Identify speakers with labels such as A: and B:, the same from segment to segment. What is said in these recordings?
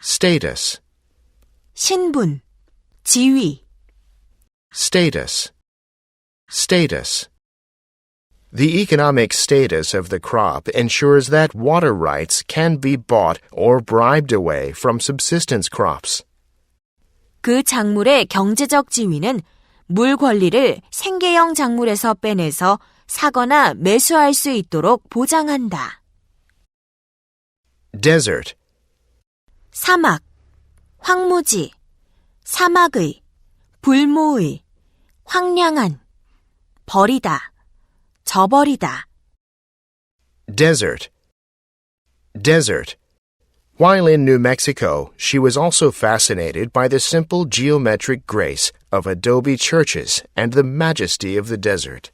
A: status,
B: 신분, 지위,
A: status, status. The economic status of the crop ensures that water rights can be bought or bribed away from subsistence crops.
B: 그 작물의 경제적 지위는 물 권리를 생계형 작물에서 빼내서 사거나 매수할 수 있도록 보장한다.
A: Desert,
B: 사막, 황무지, 사막의, 불모의, 황량한, 버리다, 저버리다.
A: desert, desert. While in New Mexico, she was also fascinated by the simple geometric grace of adobe churches and the majesty of the desert.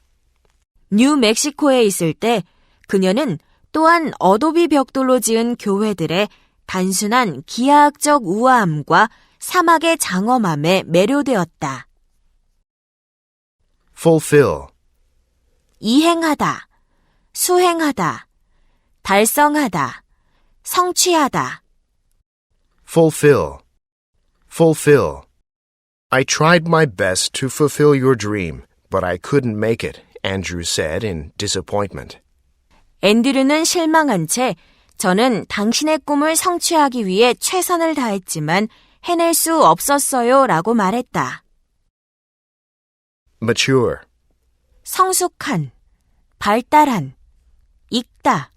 B: 뉴멕시코에 있을 때 그녀는 또한 어도비 벽돌로 지은 교회들의 단순한 기하학적 우아함과 사막의 장엄함에 매료되었다.
A: Fulfill,
B: 이행하다, 수행하다, 달성하다, 성취하다.
A: fulfill, fulfill. I tried my best to fulfill your dream, but I couldn't make it, Andrew said in disappointment.
B: 앤드류는 실망한 채 저는 당신의 꿈을 성취하기 위해 최선을 다했지만 해낼 수 없었어요 라고 말했다.
A: Mature,
B: 성숙한, 발달한, 익다,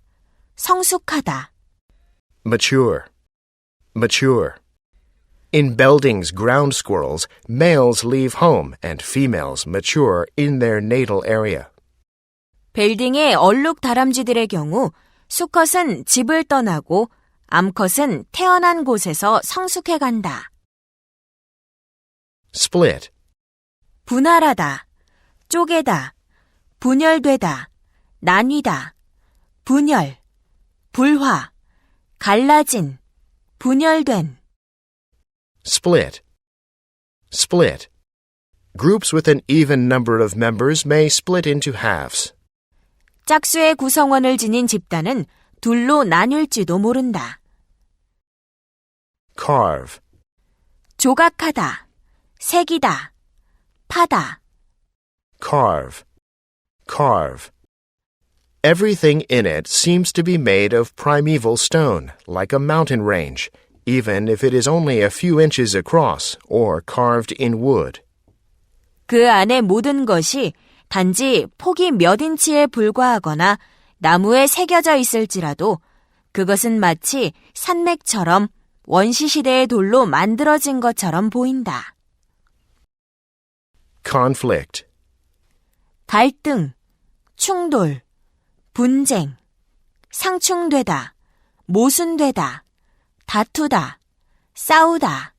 B: 성숙하다.
A: mature, mature. In Belding's ground squirrels, males leave home and females mature in their natal area.
B: 벨딩의 얼룩 다람쥐들의 경우 수컷은 집을 떠나고 암컷은 태어난 곳에서 성숙해 간다.
A: Split,
B: 분할하다, 쪼개다, 분열되다, 나뉘다, 분열, 불화, 갈라진, 분열된.
A: split, split. Groups with an even number of members may split into halves.
B: 짝수의 구성원을 지닌 집단은 둘로 나뉠지도 모른다.
A: Carve,
B: 조각하다, 새기다, 파다.
A: carve, carve. Everything in it seems to be made of primeval stone, like a mountain range, even if it is only a few inches across or carved in wood.
B: 그 안의 모든 것이 단지 폭이 몇 인치에 불과하거나 나무에 새겨져 있을지라도 그것은 마치 산맥처럼 원시시대의 돌로 만들어진 것처럼 보인다.
A: Conflict,
B: 갈등, 충돌, 분쟁, 상충되다, 모순되다, 다투다, 싸우다.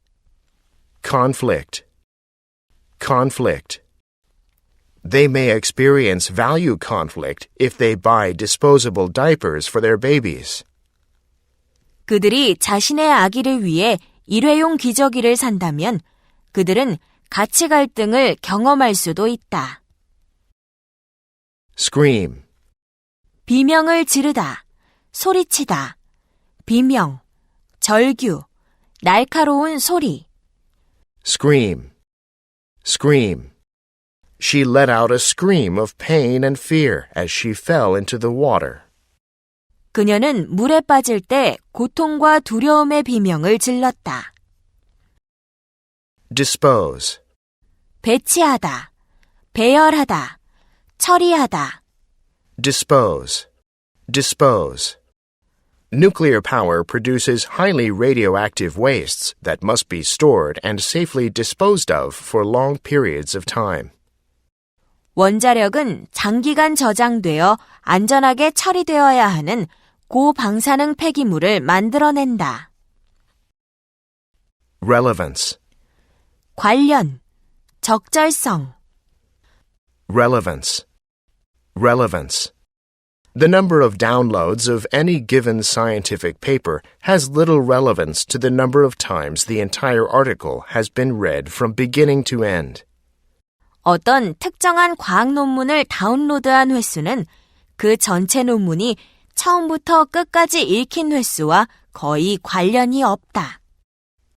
A: conflict, conflict. They may experience value conflict if they buy disposable diapers for their babies.
B: 그들이 자신의 아기를 위해 일회용 기저귀를 산다면 그들은 가치 갈등을 경험할 수도 있다.
A: Scream,
B: 비명을 지르다, 소리치다, 비명, 절규, 날카로운 소리.
A: scream, scream. She let out a scream of pain and fear as she fell into the water.
B: 그녀는 물에 빠질 때 고통과 두려움의 비명을 질렀다.
A: Dispose,
B: 배치하다, 배열하다, 처리하다.
A: dispose, dispose. Nuclear power produces highly radioactive wastes that must be stored and safely disposed of for long periods of time.
B: 원자력은 장기간 저장되어 안전하게 처리되어야 하는 고방사능 폐기물을 만들어낸다.
A: Relevance,
B: 관련, 적절성,
A: relevance, relevance. The number of downloads of any given scientific paper has little relevance to the number of times the entire article has been read from beginning to end.
B: 어떤 특정한 과학 논문을 다운로드한 횟수는 그 전체 논문이 처음부터 끝까지 읽힌 횟수와 거의 관련이 없다.